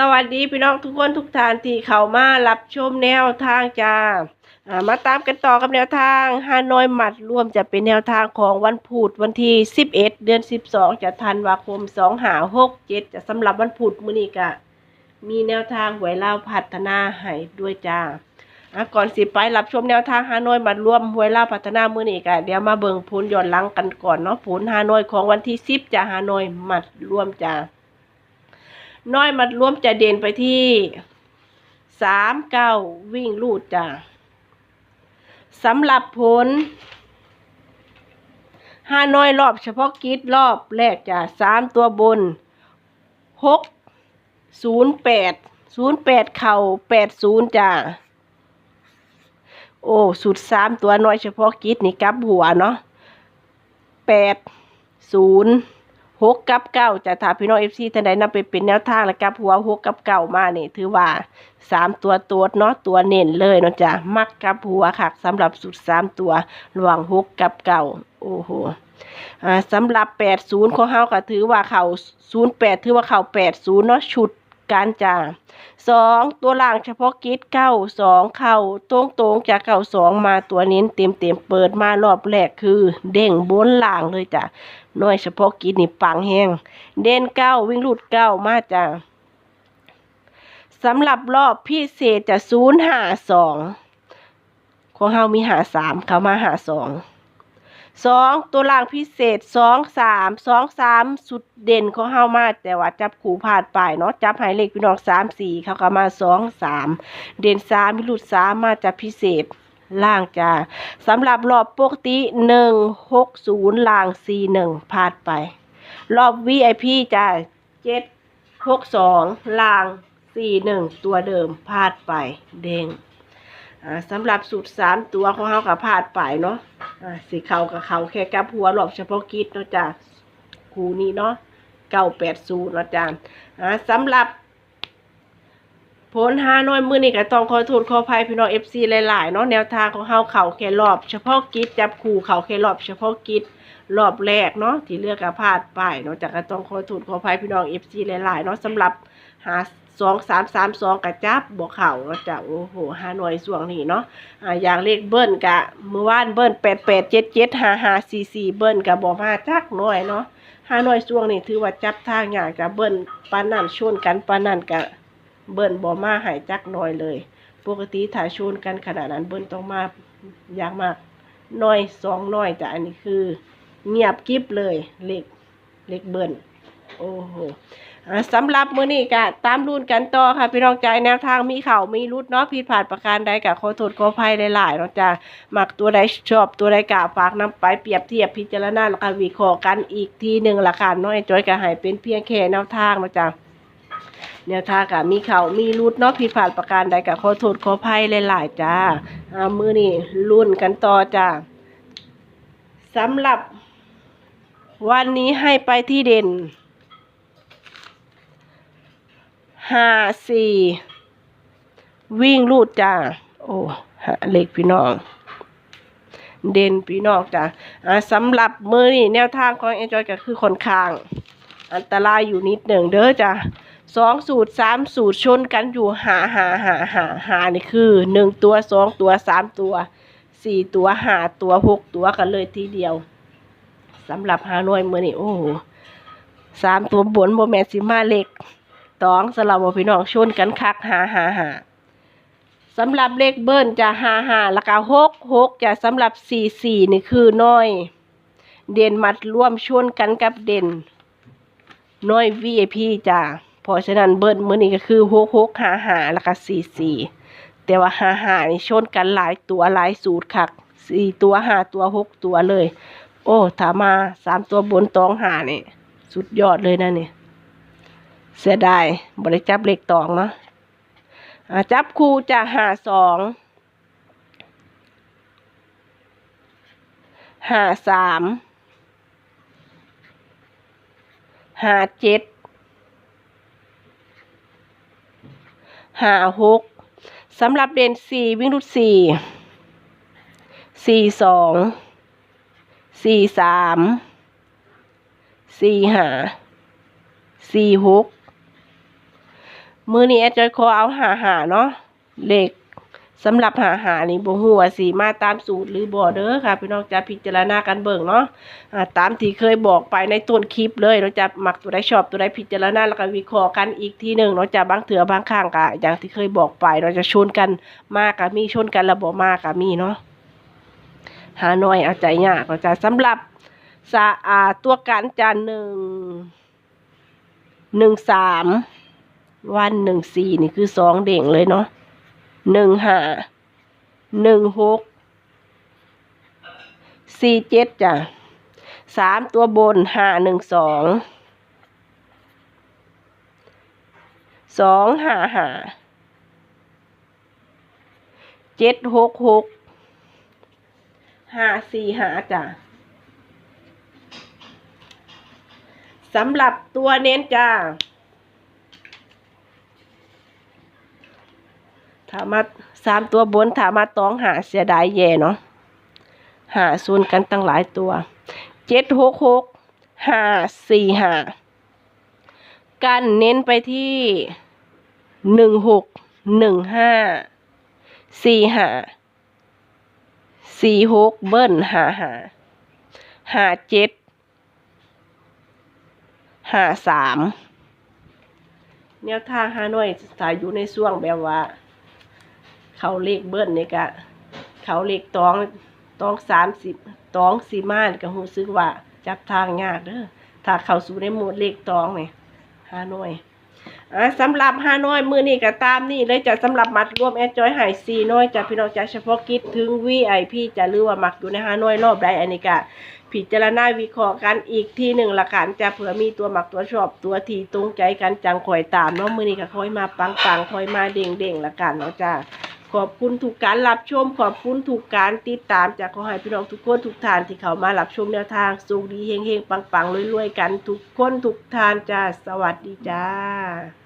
สวัสดีพี่น้องทุกคนทุกท่านที่เข้ามารับชมแนวทางจ้ามาตามกันต่อกับแนวทางฮานอยหมัดรวมจะเป็นแนวทางของวันพุธวันที่ 11 เดือน 12 จะธันวาคม 2 หา 67 จะสำหรับวันพุธมื้อนี้ก็มีแนวทางหวยลาวพัฒนาให้ด้วยจ้าก่อนสิไปรับชมแนวทางฮานอยหมัดรวมหวยลาวพัฒนามื้อนี้ก็เดี๋ยวมาเบิ่งผลย้อนหลังกันก่อนเนาะผลฮานอยของวันที่ 10จ้าฮานอยหมัดรวมจ้า น้อยมัดรวมจะเด่นไปที่สามเก้าวิ่งลูดจ้ะสำหรับผลห้าน้อยรอบเฉพาะกิจรอบแรกจ้ะสามตัวบนหกศูนย์แปดศูนย์แปดเข่าแปดศูนย์จ้ะโอ้สุดสามตัวน้อยเฉพาะกิจนี่กลับหัวเนาะแปดศูนย์ หกกับเก้าจะถามพี่น้องเอฟซีท่านใดนำไปเป็นแนวทางแล้วกับหัวหกกับเก้ามาเนี่ถือว่าสามตัวตัวเนาะตัวเน้นเลยเนาะจ้ะมักกับหัวค่ะสำหรับสุดสามตัวระหว่างหกกับเก้าโอ้โหสำหรับแปดศูนย์ของเฮาก็ถือว่าเข่าศูนย์แปดถือว่าเข่าแปดศูนย์เนาะชุด การจ้าสองตัวล่างเฉพาะกิจเก้าสองเข่าตรงตรงๆจากเก้าสองมาตัวเน้นเต็มเต็มเปิดมารอบแรกคือ เด้งบนล่างเลยจ้ะน้อยเฉพาะกิจนี่ปังแห้งเด่นเก้าวิ่งรูดเก้ามาจ้ะสำหรับรอบพิเศษจะศูนย์หาสองของเฮามีหาสามเขามาหาสอง สองตัวล่างพิเศษสองสามสองสามสุดเด่นของเฮามาแต่ว่าจับขู่พลาดไปเนาะจับหายเลขพี่น้องสามสี่เขาก็มาสองสามเด่นสามวิรุดสามมาจากพิเศษล่างจ้าสำหรับรอบปกติหนึ่งหกศูนย์ล่างสี่หนึ่งพลาดไป รอบ VIP จ้าเจ็ดหกสองล่างสี่หนึ่งตัวเดิมพลาดไปเด้ง สำหรับสูตรสามตัวของเขากับพาดไปเนาะอ่าสีเขากับเขาแค่กับหัวรอบเฉพาะกิจเนาะจ้าคูนี้เนาะเก้าแปดศูนย์เนาะจ้าอ่าสำหรับผลหาน้อยมือนี่ก็ต้องขอโทษขอภัยพี่น้อง FC หลายๆเนาะแนวทางของเฮาเขาแค่รอบเฉพาะกิจจับคู่เขาแค่รอบเฉพาะกิจรอบแรกเนาะที่เลือกกับพาดไปเนาะจากก็ต้องขอโทษขอภัยพี่น้อง FC หลายๆเนาะสำหรับ หาสองสามสามสองกระจับบอกเข่าเนาะจ้ะโอ้โหหาหน่วยส่วงนี้เนาะอ่าอย่างเลขเบิ้ลกะเมื่อวานเบิ้ลแปดแปดเจ็ดเจ็ดห้าห้าสี่สี่เบิ้ลกะบอกมาจักหน่อยเนาะหาหน่วยส่วงนี้ถือว่าจับทางอย่างกะเบิ้ลปานนั่นชนกันปานนั่นกะเบิ้ลบ่มาหายจักหน่อยเลย ปกติถ้าชนกันขนาดนั้นเบิ้ลต้องมาอย่างมากน้อยสองน้อยแต่อันนี้คือ เงียบกริบเลยเล็กเล็กเบิ้ล โอ้โหอ่าสำหรับมื้อนี้ก็ตามรุ่นกันต่อค่ะ พี่น้องใจแนวทางมีเข่ามีรุดเนาะผิดพลาดประการใดก็ขอโทษขอภัยหลายๆเนาะจ้ะมักตัวใดชอบตัวใดกะฝากนำไปเปรียบเทียบพิจารณาแล้วก็วิเคราะห์กันอีกทีหนึ่งละค่ะน้อยจอยก็ให้เป็นเพียงแค่แนวทางเนาะจ้ะแนวทางกับมีเขามีรุดเนาะผิดพลาดประการใดกับขอโทษขอภัยหลายๆจ้าอามือนี่รุ่นกันต่อจ้าสำหรับวันนี้ให้ไปที่เด่น ห้าสี่วิ่งรูดจ้า โอ้หาเล็กพี่น้อง เด่นพี่น้องจ้าอ่าสำหรับมือนี่แนวทางของเอนจอยก็คือค่อนข้าง อันตรายอยู่นิดหนึ่งเด้อจ้าสองสูตรสามสูตรชนกันอยู่หาหาหาหาหานี่คือหนึ่งตัวสองตัวสามตัวสี่ตัวหาตัวหกตัวกันเลยทีเดียวสำหรับหาหน่วยมือนี่โอ้โหสามตัวบนโบแมนสิมาเล็ก ตองสลับพี่น้องชนกันคักหาหาหาสำหรับเลขเบิ้ลจะหาหาแล้วก็หกหกจะสำหรับสี่สี่นี่คือน้อย เด่นมัดร่วมชนกันกับเด่น น้อย VIP จ้าเพราะฉะนั้นเบิร์ดมื้อนี้ก็คือหกหกหาหาแล้วก็สี่สี่แต่ว่าหาหานี่ชนกันหลายตัวหลายสูตรคักสี่ตัวหาตัวหกตัวเลย โอ้ถามาสามตัวบนตองหานี่ สุดยอดเลยนะเนี่ย เสียดายบริจับเลขตองเนาะจับคู่จะหาสองหาสามหาเจ็ดหาหกสำหรับเด่นสี่วิ่งรุดสี่สี่สองสี่สามสี่หาสี่หก มือนี้แอดจอยขอเอาหาหาเนาะเลขสำหรับหาหานี่บ่ฮู้ว่าสิมาตามสูตรหรือบ่เด้อค่ะพี่น้องจะพิจารณากันเบิ่งเนาะอ่าตามที่เคยบอกไปในต้นคลิปเลยเนาจะหมักตัวใดชอบตัวใดพิจารณาแล้วก็วิเคราะห์กันอีกทีหนึ่งเนาจะบางเถื่อบางข้างก็อย่างที่เคยบอกไปเราจะชนกันมากก็มีชนกันแล้วบ่มากก็มีเนาะหาหน่อยเอาใจยากเนาจะสำหรับสะอาตัวการจานหนึ่งหนึ่งสาม วันหนึ่งสี่นี่คือสองเด่งเลยเนาะหนึ่งห้าหนึ่งหกสี่เจ็ดจ้ะสามตัวบนห้าหนึ่งสองสองห้าห้าเจ็ดหกหกห้าสี่ห้าจ้ะสำหรับตัวเน้นจ้า ถามาสามตัวบนถามาตองหาเสียดายแย่เนาะหาศูนกันตั้งหลายตัวเจ็ดหกหกห้าสี่ห้ากันเน้นไปที่หนึ่งหกหนึ่งห้าสี่ห้าสี่หกเบิ้ลหาหาหาเจ็ดหาสามแนวทางฮานอยสายอยู่ในช่วงแบบว่า เขาเลขเบิ้ลนี่กะเขาเลขตองตองสามสิบตองสีมานก็หูซึกว่าจับทางยากเด้อถ้าเข้าสู่ในหมวดเลขตองนี่ฮานอยอะสำหรับฮานอยมือนี่ก็ตามนี่เลยจะสำหรับมัดรวมแอดจอยหายซีน้อยจะพี่น้องจะเฉพาะกิจถึง VIP จะหรือว่ามักอยู่ในฮานอยรอบใดอันนี้ก็พิจารณาวิเคราะห์กันอีกที่หนึ่งละกันจะเผื่อมีตัวหมักตัวชอบตัวทีตรงใจกันจังคอยตามเนาะมือนี้ก็คอยมาปังปังๆคอยมาเด้งเด้งๆละกันเนาะจ้า ขอบคุณทุกการรับชม ขอบคุณทุกการติดตามจากขอให้พี่น้องทุกคนทุกท่านที่เขามารับชมแนวทางสุขดีเฮงเฮงปังๆรวยๆกันทุกคนทุกท่านจ้าสวัสดีจ้า